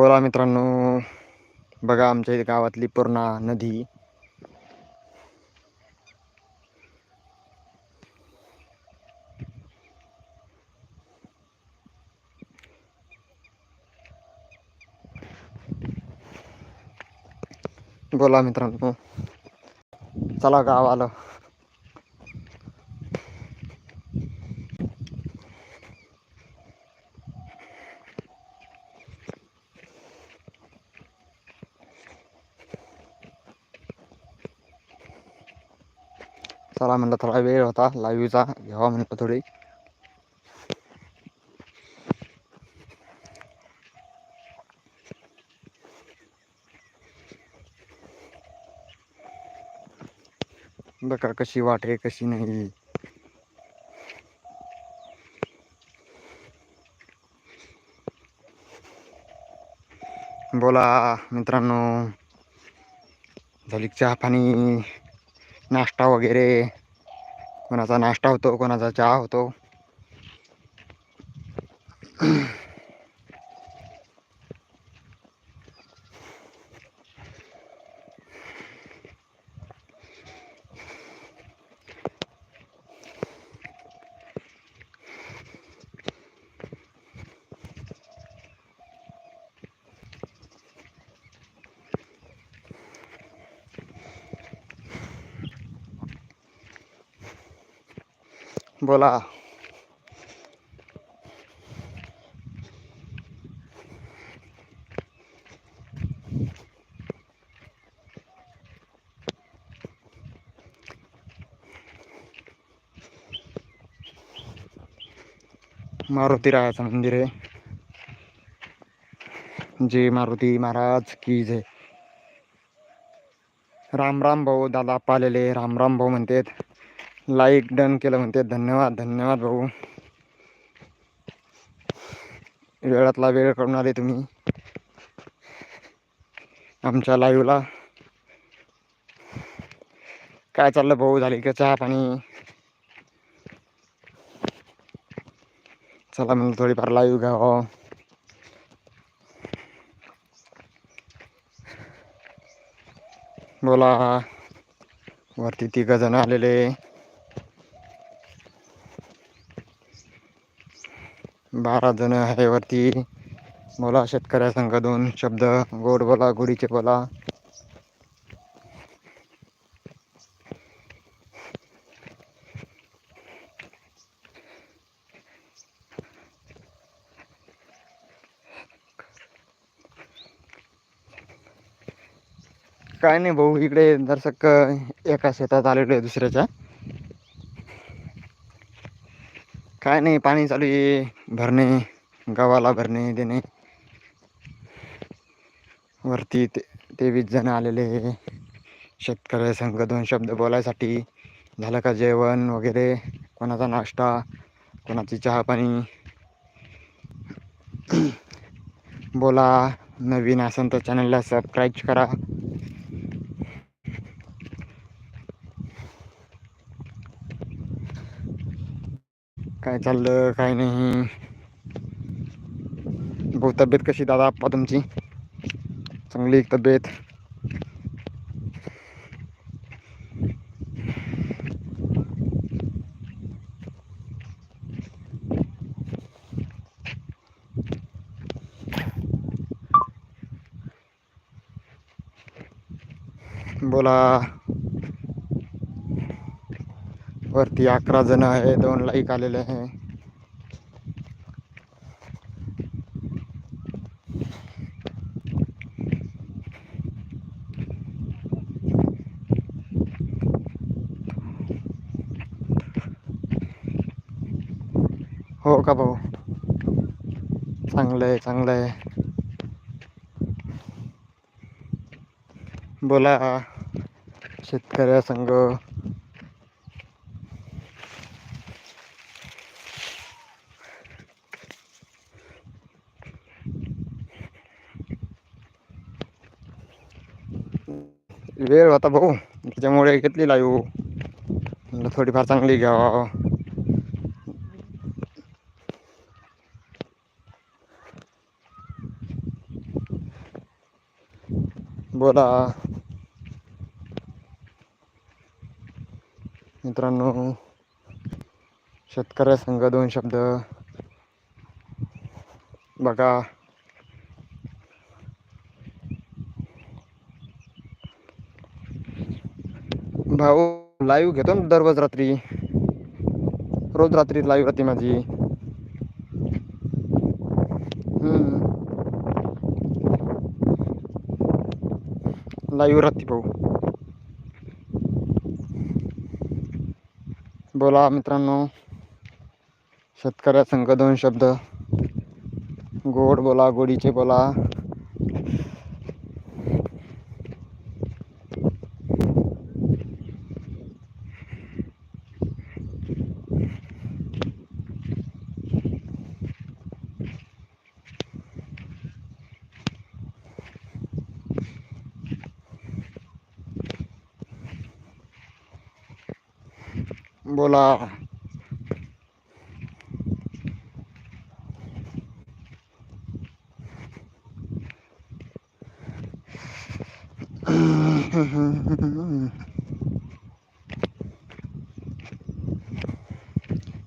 बोला मित्रांनो. बघा आमच्या इथे गावातली पूर्णा नदी. बोला मित्रांनो. चला गावाला. चला म्हणलं थोडा वेळ होता लाईव्हचा घ्यावा म्हणलं थोडी बघा कशी वाटे कशी नाही बोला मित्रांनो झाली चहा पाणी नाश्ता वगैरे कोणाचा नाश्ता होतो कोणाचा चहा होतो. बोला. मारुती रायाचं मंदिर आहे. जे मारुती महाराज की जय. राम राम भाऊ दादा पालेले राम राम भाऊ म्हणतात. लाईक डन केलं म्हणते. धन्यवाद धन्यवाद भाऊ. वेळातला वेळ करून आले तुम्ही. आमच्या लाईव्हला काय चाललं भाऊ? झाली का चहा पाणी? चला म्हणलं थोडीफार लाईव्ह घ्यावं. बोला. वरती तिघ जण आलेले. बारा जण आहे वरती बोला शेतकऱ्या संघ दोन शब्द. गोड बोला गुढीचे बोला. काय नाही भाऊ इकडे दर्शक एका शेतात आलेलो आहे दुसऱ्याच्या. काय नाही पाणी चालू आहे. भरणे गव्हाला भरणे देणे. वरती ते तेवीस जण आलेले शेतकरी संघ दोन शब्द बोलायसाठी. झालं का जेवण वगैरे? कोणाचा नाश्ता? कोणाची चहा पाणी? बोला. नवीन असेल तर चॅनलला सबस्क्राईब करा. काय चाललं? काय नाही. भाऊ तब्येत कशी दादा आप्पा तुमची? चांगली तब्येत. बोला. वरती अकरा जण आहे, दोन लाईक आलेले हो का भाऊ? चांगलं आहे चांगलं आहे बोला शेतकऱ्या संघ. वेळ होता भाऊ त्याच्यामुळे घेतली लाईव्ह थोडीफार चांगली घ्यावा. बोला. मित्रांनो शेतकऱ्या संघ दोन शब्द. बघा. भाऊ लाईव्ह घेतो ना दररोज रात्री. रोज रात्री लाईव्ह राहते माझी. लाईव्ह राहते भाऊ. बोला मित्रांनो. शेतकऱ्या संघ दोन शब्द. गोड बोला गोडीचे बोला. โบลาณ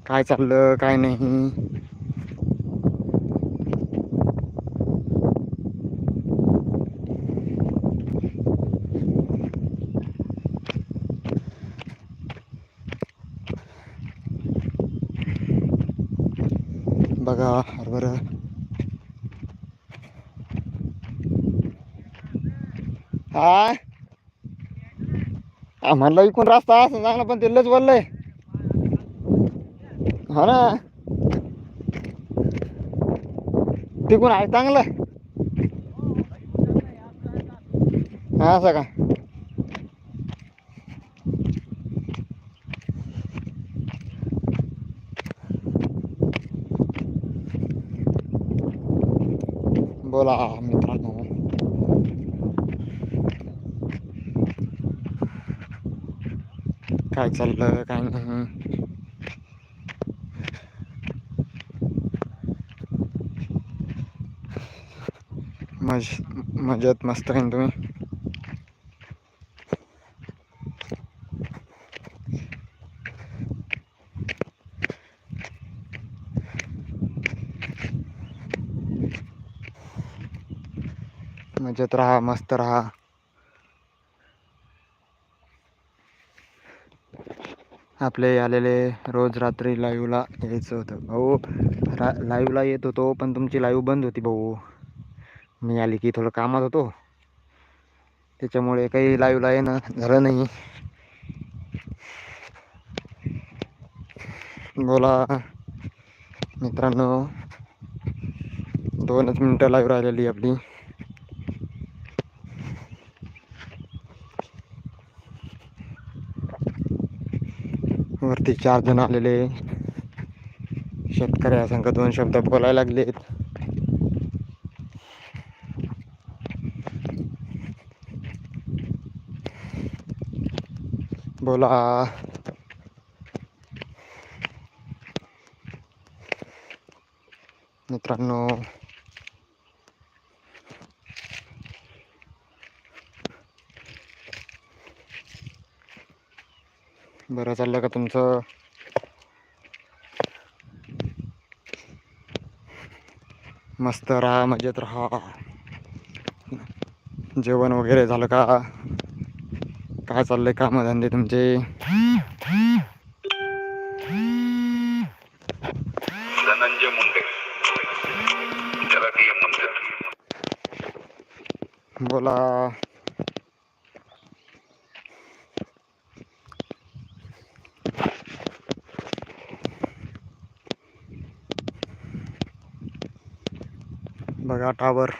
กาจัดเลยกายใน बघा हरभरा. हा म्हणलं इकून रस्ता असं चांगला पण तिथलंच बोललंय हा हो ना. तिकून आहे चांगलं. हा असं का? बोला मित्रांनो काय चाललं काय नाही मज मजेत मस्त आहे ना तुम्ही मजेत राहा मस्त राहा. आपले आलेले रोज रात्री लाईव्हला यायचं होतं. भाऊ रा लाईव्हला येत होतो पण तुमची लाईव्ह बंद होती भाऊ. मी आली की थोडं कामात होतो. त्याच्यामुळे काही लाईव्हला येणं झालं नाही. बोला मित्रांनो. दोनच मिनटं लाईव्ह राहिलेली आपली. वरती चार जण आलेले. शेतकऱ्या संघ दोन शब्द बोलायला लागलेत. बोला. मित्रांनो बरं चाललं का तुमचं? मस्त राहा मजेत राहा. जेवण वगैरे झालं का? काय चाललंय कामधंदे तुमचे? धनंजय मुंडे. बोला. बघा टावर